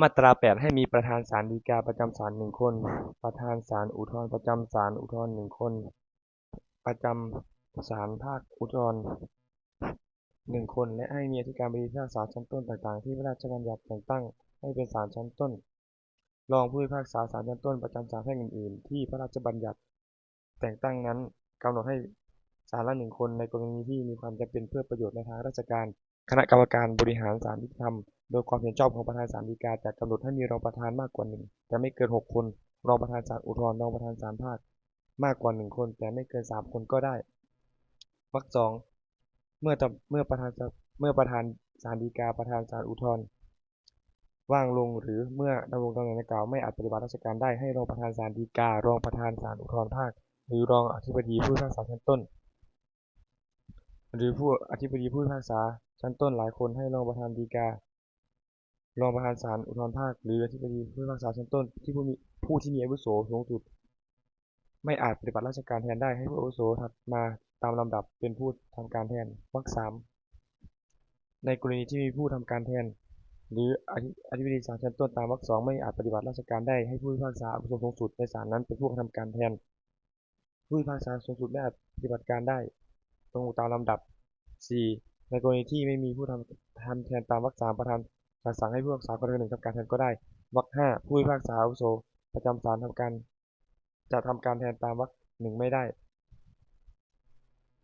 มาตราแปดให้มีประธานศาลฎีกาประจำศาลหนึ่งคน ประธานศาลอุทธรณ์ประจำศาลอุทธรณ์หนึ่งคน ประจำศาลภาคอุทธรณ์หนึ่งคน และให้มีอธิการบดีพิพากษาชั้นต้นต่างๆ ที่พระราชบัญญัติแต่งตั้งให้เป็นศาลชั้นต้น รองผู้พิพากษาศาลชั้นต้นประจำศาลแพ่งอื่นๆ ที่พระราชบัญญัติแต่งตั้งนั้นกำหนดให้ ศาลละหนึ่งคนในกรณีที่มีความจำเป็นเพื่อประโยชน์ในทางราชการ คณะกรรมการบริหารศาลยุติธรรม โดยความเห็นชอบของประธานศาลฎีกาจะกำหนดให้มีรองประธานมากกว่าหนึ่งแต่ไม่เกินหกคน รองประธานศาลอุทธรณ์รองประธานศาลภาค มากกว่าหนึ่งคน แต่ไม่เกินสามคนก็ได้วรรคสองเมื่อเมื่อประธานเมื่อประธานศาลฎีกาประธานศาลอุทธรณ์ว่างลงหรือเมื่อดำรงตำแหน่งดังกล่าวไม่อาจปฏิบัติราชการได้ให้รองประธานศาลฎีการองประธานศาลอุทธรณ์ภาค หรือรองอธิบดีผู้พิพากษาชั้นต้น หรือผู้อธิบดีผู้พิพากษาชั้นต้นหลายคนให้รองประธานฎีกา รองประธานศาลอุทธรภาค หรืออธิบดีผู้พิพากษาชั้นต้น ที่ผู้มีผู้ที่มีอาวุโสสูงสุด ไม่อาจปฏิบัติราชการแทนได้ให้ผู้อาวุโสถัดมาตามลำดับเป็นผู้ทำการแทนวรรคสามในกรณีที่มีผู้ทำการแทน หรืออธิบดีศาลชั้นต้นตามวรรคสองไม่อาจปฏิบัติราชการได้ให้ผู้พิพากษาอาวุโสสูงสุดในศาลนั้นเป็นผู้กระทำการแทนผู้พิพากษาสูงสุดไม่อาจปฏิบัติการได้ตรงตามลำดับ 4. ในกรณีที่ไม่มีผู้ทำทำแทนตามวรรคสามประธานศาลสั่งให้ผู้พิพากษาคนใดคนหนึ่งทำการแทนก็ได้วรรคห้าผู้พิพากษาอาวุโสประจำศาลทำการ จะทำการแทนตามวรรคหนึ่งไม่ได้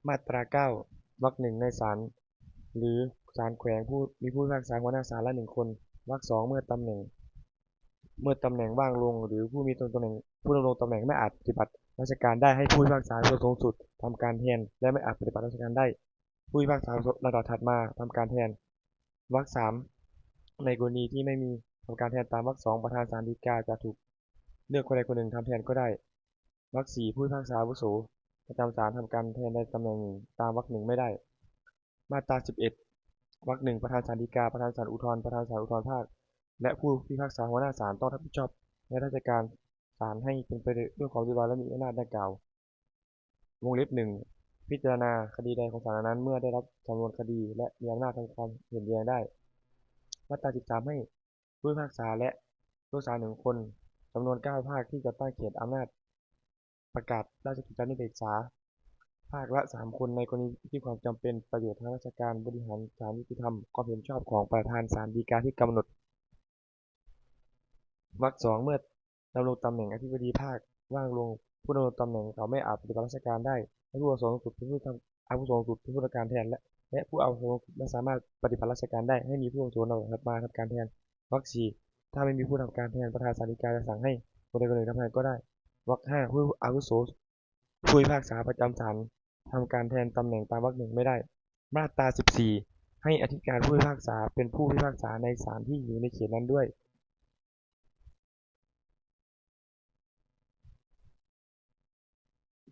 มาตราเก้าวรรคหนึ่งในศาลหรือศาลแขวงผู้มีผู้พิพากษาหัวหน้าศาลละหนึ่งคนวรรคสองเมื่อตำแหน่ง เมื่อตำแหน่งว่างลง หรือผู้มีตำแหน่งผู้ดำรงตำแหน่งไม่อาจปฏิบัติราชการได้ให้ผู้พิพากษาระดับสูงสุดทำการแทนและไม่อาจปฏิบัติราชการได้ ผู้พิพากษาระดับถัดมาทำการแทนวรรคสามในกรณีที่ไม่มีทำการแทนตามวรรคสองประธานศาลฎีกาจะถูกเลือกคนใดคนหนึ่งทำแทนก็ได้วรรคสี่ผู้พิพากษาวุโสประจำศาลทำการแทนในตำแหน่งหนึ่งตามวรรคหนึ่งไม่ได้ มาตราสิบเอ็ดวรรคหนึ่งประธานศาลฎีกาประธานศาลอุทธรณ์ประธานศาลอุทธรณ์ภาค และผู้พิพากษาหัวหน้าศาลต้องรับผิดชอบในราชการศาลให้เป็นไปด้วยความเรียบร้อยและมีอำนาจดังกล่าววงเล็บหนึ่ง พิจารณาคดีใดของศาลนั้นเมื่อได้รับสำนวนคดีและมีอำนาจทำความเห็นแย้งได้ มาตราสิบสามให้ผู้พิพากษาและผู้พิพากษาหนึ่งคนจำนวนเก้าภาคที่จะตั้งเขตอำนาจ ประกาศราชกิจจานุเบกษา ภาคละสามคนในกรณีที่ความจำเป็นประโยชน์ทางราชการบริหารศาลยุติธรรมความเห็นชอบของประธานศาลฎีกาที่กำหนดวรรคสองเมื่อดำรงตำแหน่งอธิบดีภาคว่างลงผู้ดำรงตำแหน่งเขาไม่อาจปฏิบัติราชการได้ ให้ผู้อาวุโสสูงสุดเป็นผู้ทำอาวุโสสูงสุดเป็นผู้ทำการแทนและและผู้อาวุโสสูงสุดไม่สามารถปฏิบัติราชการได้ให้มีผู้อาวุโสระดับถัดมาทำการแทนวรรคสี่ถ้าไม่มีผู้ทำการแทนประธานศาลฎีกาจะสั่งให้คนใดคนหนึ่งทำแทนก็ได้วรรคห้าผู้อาวุโสผู้พิพากษาประจำศาลทำการแทนตำแหน่งตามวรรคหนึ่งไม่ได้ มาตราสิบสี่ให้อธิการผู้พิพากษาเป็นผู้พิพากษาในศาลที่อยู่ในเขตนั้นด้วย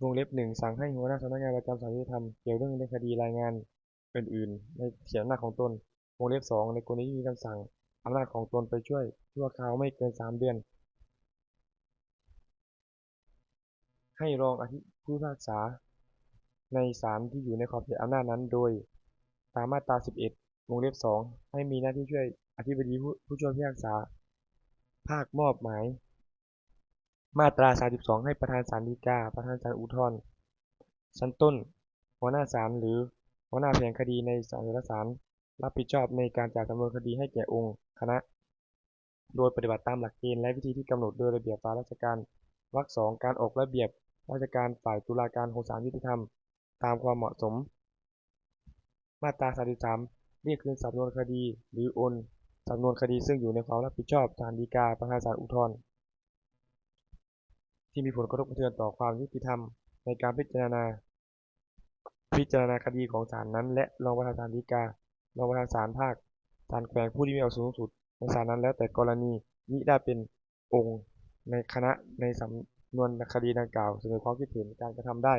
วงเล็บหนึ่งสั่งให้หัวหน้าสำนักงานประจำศาลยุติธรรมเกี่ยวเรื่องในคดีรายงานอื่น ๆ ในเขียนอำนาจของตน วงเล็บสองในกรณีที่มีคำสั่งอำนาจของตนไปช่วยชั่วคราวไม่เกินสามเดือน ให้รองอธิผู้พิพากษา ในศาลที่อยู่ในขอบเขตอำนาจนั้นโดย ตามมาตราสิบเอ็ดวงเล็บสองให้มีหน้าที่ช่วยอธิบดีผู้ช่วยพิพากษา ภาคมอบหมาย มาตราสามสิบสองให้ประธานศาลฎีกา ประธานศาลอุทธรณ์ ชั้นต้น หัวหน้าศาล หรือหัวหน้าแผนกคดีในศาละศาล รับผิดชอบในการจ่ายสำนวนคดีให้แก่องค์คณะ โดยปฏิบัติตามหลักเกณฑ์และวิธีที่กำหนดโดยระเบียบฝ่ายราชการ วรรคสองการออกระเบียบราชการฝ่ายตุลาการของศาลยุติธรรม ตามความเหมาะสม มาตราสามสิบสามเรียกคืนสำนวนคดี หรือโอนสำนวนคดีซึ่งอยู่ในความรับผิดชอบศาลฎีกา ประธานศาลอุทธรณ์ ที่มีผลกระทบกระเทือนต่อความยุติธรรมในการพิจารณา พิจารณาคดีของศาลนั้น และรองประธานศาลฎีการองประธานศาลภาคศาลแขวงผู้ที่มีอำนาจสสูงสุดในศาลนั้นแล้วแต่กรณีนี้ได้เป็นองค์ในคณะในสำนวนคดีดังกล่าวเสนอความคิดเห็นการกระทำได้